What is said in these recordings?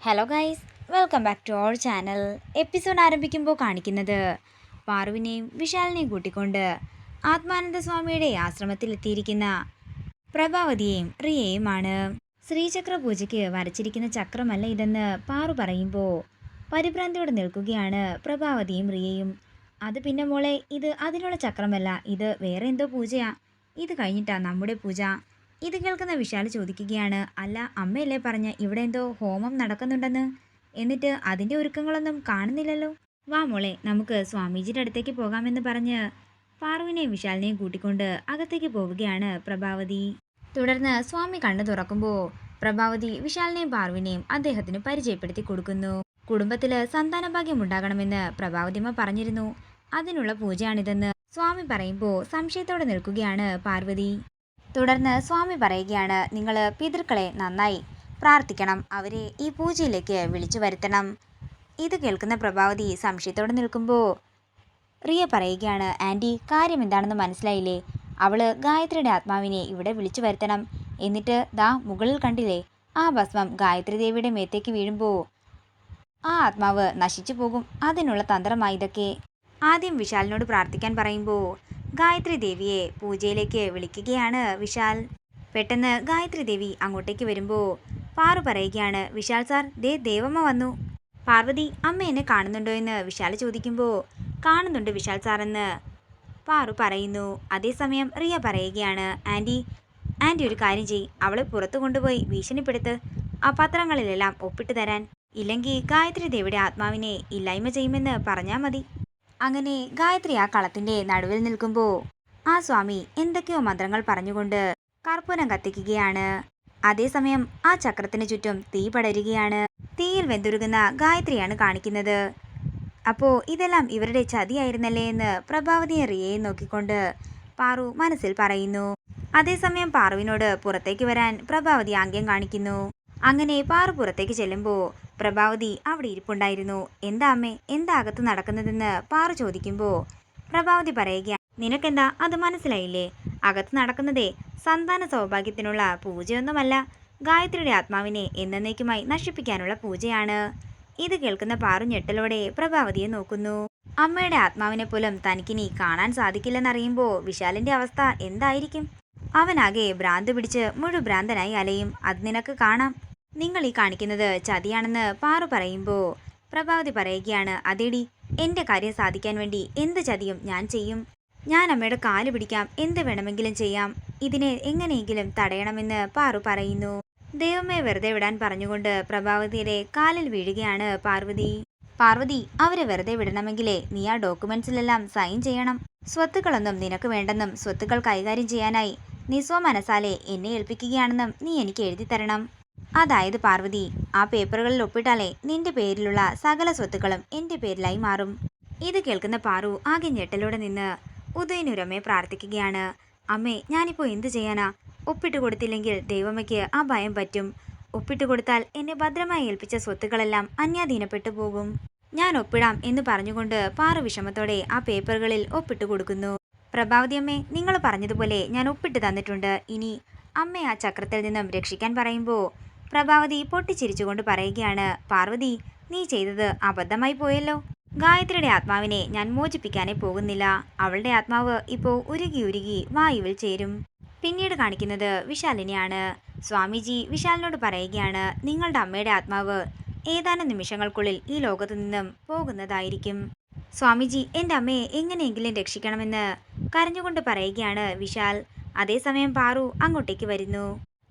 Hello guys welcome back to our channel episode ആരംഭിക്കുമ്പോൾ കാണിക്കുന്നത് പാറുവിനെയും വിശാലിനെയും കൂട്ടിക്കൊണ്ട് ആത്മാനന്ദ സ്വാമിയുടെ ആശ്രമത്തിലെത്തിയിരിക്കുന്ന പ്രഭാവതിയെയും റിയയുമാണ് ശ്രീചക്ര പൂജയ്ക്ക് വരച്ചിരിക്കുന്ന ചക്രമല്ല ഇതെന്ന് പാറു പറയുമ്പോൾ പരിഭ്രാന്തിയോടെ നിൽക്കുകയാണ് പ്രഭാവതിയും റിയയും. അത് പിന്നെ മോളെ ഇത് അതിനുള്ള ചക്രമല്ല. ഇത് വേറെ എന്തോ പൂജയാ. ഇത് കഴിഞ്ഞിട്ടാ നമ്മുടെ പൂജ. ഇത് കേൾക്കുന്ന വിശാൽ ചോദിക്കുകയാണ് അല്ല അമ്മയല്ലേ പറഞ്ഞ ഇവിടെ എന്തോ ഹോമം നടക്കുന്നുണ്ടെന്ന്? എന്നിട്ട് അതിന്റെ ഒരുക്കങ്ങളൊന്നും കാണുന്നില്ലല്ലോ? വാ മോളെ നമുക്ക് സ്വാമിജിയുടെ അടുത്തേക്ക് പോകാമെന്ന് പറഞ്ഞ് പാറുവിനെയും വിശാലിനെയും കൂട്ടിക്കൊണ്ട് അകത്തേക്ക് പോവുകയാണ് പ്രഭാവതി. തുടർന്ന് സ്വാമി കണ്ണു തുറക്കുമ്പോൾ പ്രഭാവതി വിശാലിനെയും പാർവിനെയും അദ്ദേഹത്തിന് പരിചയപ്പെടുത്തി കൊടുക്കുന്നു. കുടുംബത്തിൽ സന്താനഭാഗ്യം ഉണ്ടാകണമെന്ന് പ്രഭാവതിമ്മ പറഞ്ഞിരുന്നു. അതിനുള്ള പൂജയാണിതെന്ന് സ്വാമി പറയുമ്പോൾ സംശയത്തോടെ നിൽക്കുകയാണ് പാർവതി. തുടർന്ന് സ്വാമി പറയുകയാണ് നിങ്ങൾ പിതൃക്കളെ നന്നായി പ്രാർത്ഥിക്കണം അവരെ ഈ പൂജയിലേക്ക് വിളിച്ചു വരുത്തണം. ഇത് കേൾക്കുന്ന പ്രഭാവതി സംശയത്തോടെ നിൽക്കുമ്പോൾ റിയ പറയുകയാണ് ആന്റി കാര്യം എന്താണെന്ന് മനസ്സിലായില്ലേ? അവൾ ഗായത്രിയുടെ ആത്മാവിനെ ഇവിടെ വിളിച്ചു വരുത്തണം. എന്നിട്ട് ദാ മുകളിൽ കണ്ടില്ലേ? ആ ഭസ്മം ഗായത്രി ദേവിയുടെ മേത്തേക്ക് വീഴുമ്പോൾ ആ ആത്മാവ് നശിച്ചു പോകും. അതിനുള്ള തന്ത്രമായി ഇതൊക്കെ. ആദ്യം വിശാലിനോട് പ്രാർത്ഥിക്കാൻ പറയുമ്പോൾ ഗായത്രി ദേവിയെ പൂജയിലേക്ക് വിളിക്കുകയാണ് വിശാൽ. പെട്ടെന്ന് ഗായത്രി ദേവി അങ്ങോട്ടേക്ക് വരുമ്പോൾ പാറു പറയുകയാണ് വിശാൽ സാർ ദേ ദേവമ്മ വന്നു. പാർവതി അമ്മ എന്നെ കാണുന്നുണ്ടോ എന്ന് വിശാൽ ചോദിക്കുമ്പോൾ കാണുന്നുണ്ട് വിശാൽ സാർ എന്ന് പാറു പറയുന്നു അതേസമയം റിയ പറയുകയാണ് ആന്റി ആന്റി ഒരു കാര്യം ചെയ് അവളെ പുറത്തു കൊണ്ടുപോയി ഭീഷണിപ്പെടുത്ത് ആ പത്രങ്ങളിലെല്ലാം ഒപ്പിട്ട് തരാൻ. ഇല്ലെങ്കിൽ ഗായത്രി ദേവിയുടെ ആത്മാവിനെ ഇല്ലായ്മ ചെയ്യുമെന്ന് പറഞ്ഞാൽ മതി. അങ്ങനെ ഗായത്രി ആ കളത്തിന്റെ നടുവിൽ നിൽക്കുമ്പോൾ ആ സ്വാമി എന്തൊക്കെയോ മന്ത്രങ്ങൾ പറഞ്ഞുകൊണ്ട് കർപ്പൂരം കത്തിക്കുകയാണ്. അതേസമയം ആ ചക്രത്തിന് ചുറ്റും തീ പടരുകയാണ്. തീയിൽ വെന്തുരുകുന്ന ഗായത്രിയാണ് കാണിക്കുന്നത്. അപ്പോൾ ഇതെല്ലാം ഇവരുടെ ചതിയായിരുന്നല്ലേ എന്ന് പ്രഭാവതിയെ റിയയെ നോക്കിക്കൊണ്ട് പാറു മനസ്സിൽ പറയുന്നു. അതേസമയം പാറുവിനോട് പുറത്തേക്ക് വരാൻ പ്രഭാവതി ആംഗ്യം കാണിക്കുന്നു. അങ്ങനെ പാറു പുറത്തേക്ക് ചെല്ലുമ്പോൾ പ്രഭാവതി അവിടെ ഇരിപ്പുണ്ടായിരുന്നു. എന്താ അമ്മേ എന്താ അകത്ത് നടക്കുന്നതെന്ന് പാറു ചോദിക്കുമ്പോൾ പ്രഭാവതി പറയുക നിനക്കെന്താ? അത് മനസ്സിലായില്ലേ? അകത്ത് നടക്കുന്നതേ സന്താന സൗഭാഗ്യത്തിനുള്ള പൂജയൊന്നുമല്ല. ഗായത്രിയുടെ ആത്മാവിനെ എന്നേക്കുമായി നശിപ്പിക്കാനുള്ള പൂജയാണ്. ഇത് കേൾക്കുന്ന പാറു ഞെട്ടലോടെ പ്രഭാവതിയെ നോക്കുന്നു. അമ്മയുടെ ആത്മാവിനെ പോലും തനിക്കിനി കാണാൻ സാധിക്കില്ലെന്നറിയുമ്പോൾ വിശാലിന്റെ അവസ്ഥ എന്തായിരിക്കും? അവനാകെ ഭ്രാന്ത് പിടിച്ച് മുഴുഭ്രാന്തനായി അലയും. അത് നിനക്ക് കാണാം. നിങ്ങൾ ഈ കാണിക്കുന്നത് ചതിയാണെന്ന് പാറു പറയുമ്പോൾ പ്രഭാവതി പറയുകയാണ് അതേടി എന്റെ കാര്യം സാധിക്കാൻ വേണ്ടി എന്ത് ചതിയും ഞാൻ ചെയ്യും? ഞാൻ അമ്മയുടെ കാൽ പിടിക്കാം എന്ത് വേണമെങ്കിലും ചെയ്യാം? ഇതിനെ എങ്ങനെയെങ്കിലും തടയണമെന്ന് പാറു പറയുന്നു. ദൈവമേ വെറുതെ വിടാൻ പറഞ്ഞുകൊണ്ട് പ്രഭാവതിയുടെ കാലിൽ വീഴുകയാണ് പാർവതി. പാർവതി അവരെ വെറുതെ വിടണമെങ്കിലേ നീ ആ ഡോക്യുമെന്റ്സിലെല്ലാം സൈൻ ചെയ്യണം. സ്വത്തുക്കളൊന്നും നിനക്ക് വേണ്ടെന്നും സ്വത്തുക്കൾ കൈകാര്യം ചെയ്യാനായി നിസ്വ മനസാലെ എന്നെ ഏൽപ്പിക്കുകയാണെന്നും നീ എനിക്ക് എഴുതി തരണം അതായത് പാർവതി ആ പേപ്പറുകളിൽ ഒപ്പിട്ടാലേ നിന്റെ പേരിലുള്ള സകല സ്വത്തുക്കളും എന്റെ പേരിലായി മാറും. ഇത് കേൾക്കുന്ന പാറു ആകെ ഞെട്ടലോടെ നിന്ന് ഉദയനുരമ്മയെ പ്രാർത്ഥിക്കുകയാണ്. അമ്മേ ഞാനിപ്പോൾ എന്തു ചെയ്യാനാ? ഒപ്പിട്ട് കൊടുത്തില്ലെങ്കിൽ ദൈവമ്മയ്ക്ക് ആ ഭയം പറ്റും. ഒപ്പിട്ട് കൊടുത്താൽ എന്നെ ഭദ്രമായി ഏൽപ്പിച്ച സ്വത്തുക്കളെല്ലാം അന്യാധീനപ്പെട്ടു പോകും. ഞാൻ ഒപ്പിടാം എന്ന് പറഞ്ഞുകൊണ്ട് പാറു വിഷമത്തോടെ ആ പേപ്പറുകളിൽ ഒപ്പിട്ട് കൊടുക്കുന്നു. പ്രഭാവതി അമ്മേ നിങ്ങൾ പറഞ്ഞതുപോലെ ഞാൻ ഒപ്പിട്ട് തന്നിട്ടുണ്ട്. ഇനി അമ്മയെ ആ ചക്രത്തിൽ നിന്നും രക്ഷിക്കാൻ പറയുമ്പോൾ പ്രഭാവതി പൊട്ടിച്ചിരിച്ചുകൊണ്ട് പറയുകയാണ് പാർവതി നീ ചെയ്തത് അബദ്ധമായി പോയല്ലോ. ഗായത്രിയുടെ ആത്മാവിനെ ഞാൻ മോചിപ്പിക്കാനേ പോകുന്നില്ല. അവളുടെ ആത്മാവ് ഇപ്പോൾ ഉരുകി ഉരുകി വായുവിൽ ചേരും. പിന്നീട് കാണിക്കുന്നത് വിശാലിനെയാണ്. സ്വാമിജി വിശാലിനോട് പറയുകയാണ് നിങ്ങളുടെ അമ്മയുടെ ആത്മാവ് ഏതാനും നിമിഷങ്ങൾക്കുള്ളിൽ ഈ ലോകത്തു നിന്നും പോകുന്നതായിരിക്കും. സ്വാമിജി എന്റെ അമ്മയെ എങ്ങനെയെങ്കിലും രക്ഷിക്കണമെന്ന് കരഞ്ഞുകൊണ്ട് പറയുകയാണ് വിശാൽ. അതേസമയം പാറു അങ്ങോട്ടേക്ക് വരുന്നു.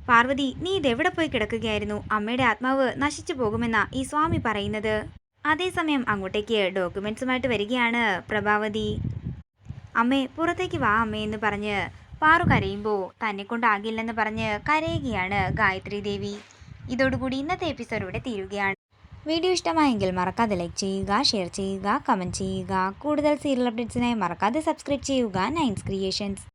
പാർവതി നീ ഇതെവിടെ പോയി കിടക്കുകയായിരുന്നു? അമ്മയുടെ ആത്മാവ് നശിച്ചു പോകുമെന്നാ ഈ സ്വാമി പറയുന്നത്. അതേസമയം അങ്ങോട്ടേക്ക് ഡോക്യുമെന്റ്സുമായിട്ട് വരികയാണ് പ്രഭാവതി. അമ്മേ പുറത്തേക്ക് വാ അമ്മേ എന്ന് പറഞ്ഞ് പാറു കരയുമ്പോൾ തന്നെ കൊണ്ടാകില്ലെന്ന് പറഞ്ഞ് കരയുകയാണ് ഗായത്രി ദേവി. ഇതോടുകൂടി ഇന്നത്തെ എപ്പിസോഡ് ഇവിടെ തീരുകയാണ്. വീഡിയോ ഇഷ്ടമായെങ്കിൽ മറക്കാതെ ലൈക്ക് ചെയ്യുക ഷെയർ ചെയ്യുക കമന്റ് ചെയ്യുക. കൂടുതൽ സീരിയൽ അപ്ഡേറ്റ്സിനായി മറക്കാതെ സബ്സ്ക്രൈബ് ചെയ്യുക. നയൻസ് ക്രിയേഷൻസ്.